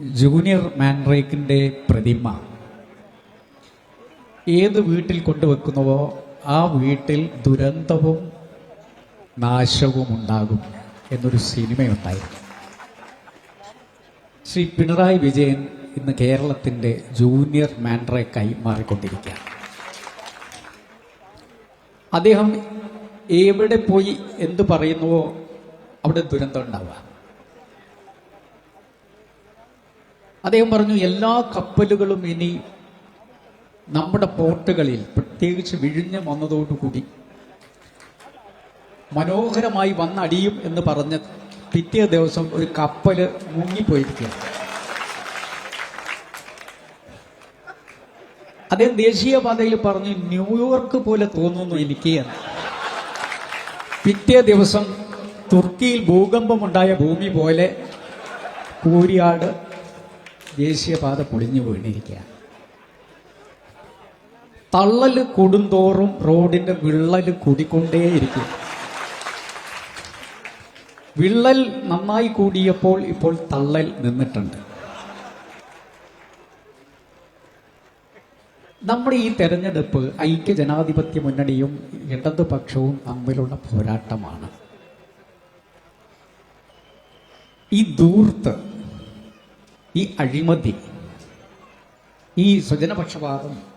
Junior മാൻറേക്കിന്റെ പ്രതിമ. ഏത് വീട്ടിൽ കൊണ്ടുവെക്കുന്നുവോ ആ വീട്ടിൽ ദുരന്തവും നാശവും ഉണ്ടാകും എന്നൊരു സിനിമയുണ്ടായിരുന്നു. ശ്രീ പിണറായി വിജയൻ ഇന്ന് കേരളത്തിന്റെ ജൂനിയർ മാൻഡ്രേക്കായി മാറിക്കൊണ്ടിരിക്കുകയാണ്. അദ്ദേഹം എവിടെ പോയി എന്ത് പറയുന്നുവോ അവിടെ ദുരന്തം ഉണ്ടാവുക. അദ്ദേഹം പറഞ്ഞു എല്ലാ കപ്പലുകളും ഇനി നമ്മുടെ പോർട്ടുകളിൽ പ്രത്യേകിച്ച് വിഴിഞ്ഞ് വന്നതോടുകൂടി മനോഹരമായി വന്നടിയും എന്ന് പറഞ്ഞ് പിറ്റേ ദിവസം ഒരു കപ്പൽ മുങ്ങിപ്പോയിരിക്കുക അദ്ദേഹം ദേശീയപാതയിൽ പറഞ്ഞു ന്യൂയോർക്ക് പോലെ തോന്നുന്നു എനിക്ക് എന്ന്. പിറ്റേ ദിവസം തുർക്കിയിൽ ഭൂകമ്പമുണ്ടായ ഭൂമി പോലെ കൂരിയാട് ദേശീയപാത പൊളിഞ്ഞു വീണിരിക്കുകയാണ് തള്ളൽ കൂടുന്തോറും റോഡിന്റെ വിള്ളൽ കൂടിക്കൊണ്ടേയിരിക്കും വിള്ളൽ നന്നായി കൂടിയപ്പോൾ ഇപ്പോൾ തള്ളൽ നിന്നിട്ടുണ്ട്. നമ്മുടെ ഈ തെരഞ്ഞെടുപ്പ് ഐക്യ ജനാധിപത്യ മുന്നണിയും ഇടതുപക്ഷവും തമ്മിലുള്ള പോരാട്ടമാണ്. ഈ ദൂർത്ത് ഈ അഴിമതി ഈ സ്വജനപക്ഷപാതം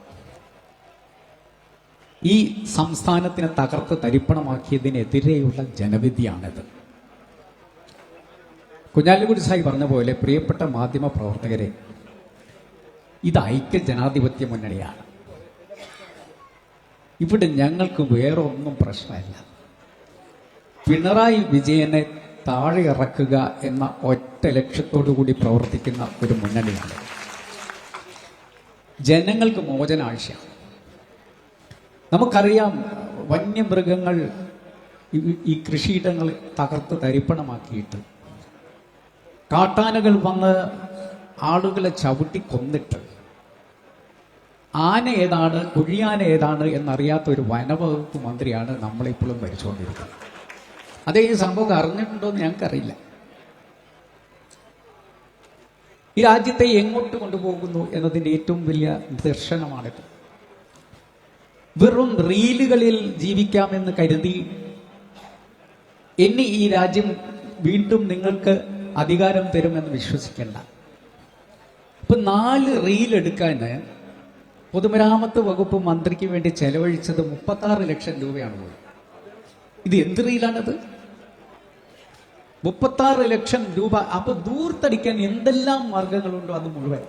ഈ സംസ്ഥാനത്തിനെ തകർത്ത് തരിപ്പണമാക്കിയതിനെതിരെയുള്ള ജനവിധിയാണിത്. കുഞ്ഞാലിക്കുടി സായി പറഞ്ഞ പോലെ പ്രിയപ്പെട്ട മാധ്യമ പ്രവർത്തകരെ ഇത് ഐക്യ ജനാധിപത്യ മുന്നണിയാണ്. ഇവിടെ ഞങ്ങൾക്ക് വേറൊന്നും പ്രശ്നമല്ല. പിണറായി വിജയനെ താഴെ ഇറക്കുക എന്ന ഒറ്റ ലക്ഷ്യത്തോടു കൂടി പ്രവർത്തിക്കുന്ന ഒരു മുന്നണിയാണ്. ജനങ്ങൾക്ക് മോചന ആവശ്യമാണ് നമുക്കറിയാം വന്യമൃഗങ്ങൾ ഈ- കൃഷിയിടങ്ങൾ തകർത്ത് തരിപ്പണമാക്കിയിട്ട് കാട്ടാനകൾ വന്ന് ആളുകളെ ചവിട്ടി കൊന്നിട്ട് ആന ഏതാണ് കുഴിയാന ഏതാണ് എന്നറിയാത്ത ഒരു വനവകുപ്പ് മന്ത്രിയാണ് നമ്മളിപ്പോഴും ഭരിച്ചുകൊണ്ടിരിക്കുന്നത്. അതേ ഈ സംഭവം അറിഞ്ഞിട്ടുണ്ടോ എന്ന് ഞങ്ങൾക്കറിയില്ല. ഈ രാജ്യത്തെ എങ്ങോട്ട് കൊണ്ടുപോകുന്നു എന്നതിന്റെ ഏറ്റവും വലിയ ദർശനമാണിത്. വെറും റീലുകളിൽ ജീവിക്കാമെന്ന് കരുതി ഇനി ഈ രാജ്യം വീണ്ടും നിങ്ങൾക്ക് അധികാരം തരുമെന്ന് വിശ്വസിക്കേണ്ട. ഇപ്പം നാല് റീൽ എടുക്കാൻ പൊതുമരാമത്ത് വകുപ്പ് മന്ത്രിക്ക് വേണ്ടി ചെലവഴിച്ചത് മുപ്പത്താറ് ലക്ഷം രൂപയാണ് പോയി ഇത് എന്ത് റീലാണത്? മുപ്പത്താറ് ലക്ഷം രൂപ. അപ്പൊ ദൂർത്തടിക്കാൻ എന്തെല്ലാം മാർഗങ്ങളുണ്ടോ അത് മുഴുവൻ?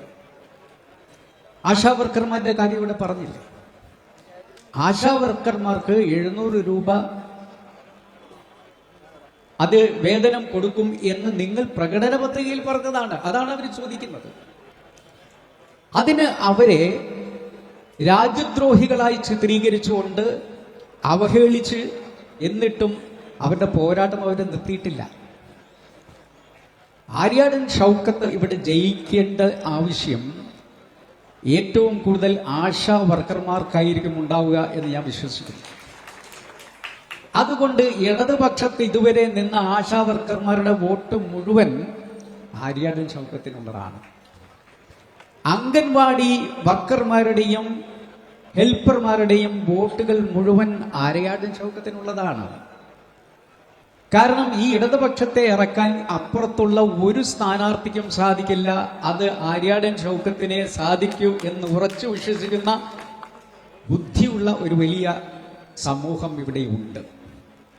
ആശാവർക്കർമാരുടെ കാര്യം ഇവിടെ പറഞ്ഞില്ലേ? ആശാവർക്കർമാർക്ക് എഴുന്നൂറ് രൂപ അത് വേതനം കൊടുക്കും എന്ന് നിങ്ങൾ പ്രകടന പത്രികയിൽ പറഞ്ഞതാണ്. അതാണ് അവർ ചോദിക്കുന്നത്. അതിന് അവരെ രാജ്യദ്രോഹികളായി ചിത്രീകരിച്ചുകൊണ്ട് അവഹേളിച്ച് എന്നിട്ടും അവരുടെ പോരാട്ടം അവർ നിർത്തിയിട്ടില്ല. ആര്യാടൻ ഷൗക്കത്ത് ഇവിടെ ജയിക്കേണ്ട ആവശ്യം ഏറ്റവും കൂടുതൽ ആശാ വർക്കർമാർക്കായിരിക്കും ഉണ്ടാവുക എന്ന് ഞാൻ വിശ്വസിക്കുന്നു. അതുകൊണ്ട് ഇടതുപക്ഷത്ത് ഇതുവരെ നിന്ന ആശാ വർക്കർമാരുടെ വോട്ട് മുഴുവൻ ആര്യാടൻ ഷൗക്കത്തിനുള്ളതാണ്. അംഗൻവാടി വർക്കർമാരുടെയും ഹെൽപ്പർമാരുടെയും വോട്ടുകൾ മുഴുവൻ ആര്യാടൻ ഷൗക്കത്തിനുള്ളതാണ്. കാരണം ഈ ഇടതുപക്ഷത്തെ ഇറക്കാൻ അപ്പുറത്തുള്ള ഒരു സ്ഥാനാർത്ഥിക്കും സാധിക്കില്ല. അത് ആര്യാടൻ ഷൗക്കത്തിനെ സാധിക്കൂ എന്ന് ഉറച്ചു വിശ്വസിക്കുന്ന ബുദ്ധിയുള്ള ഒരു വലിയ സമൂഹം ഇവിടെ ഉണ്ട്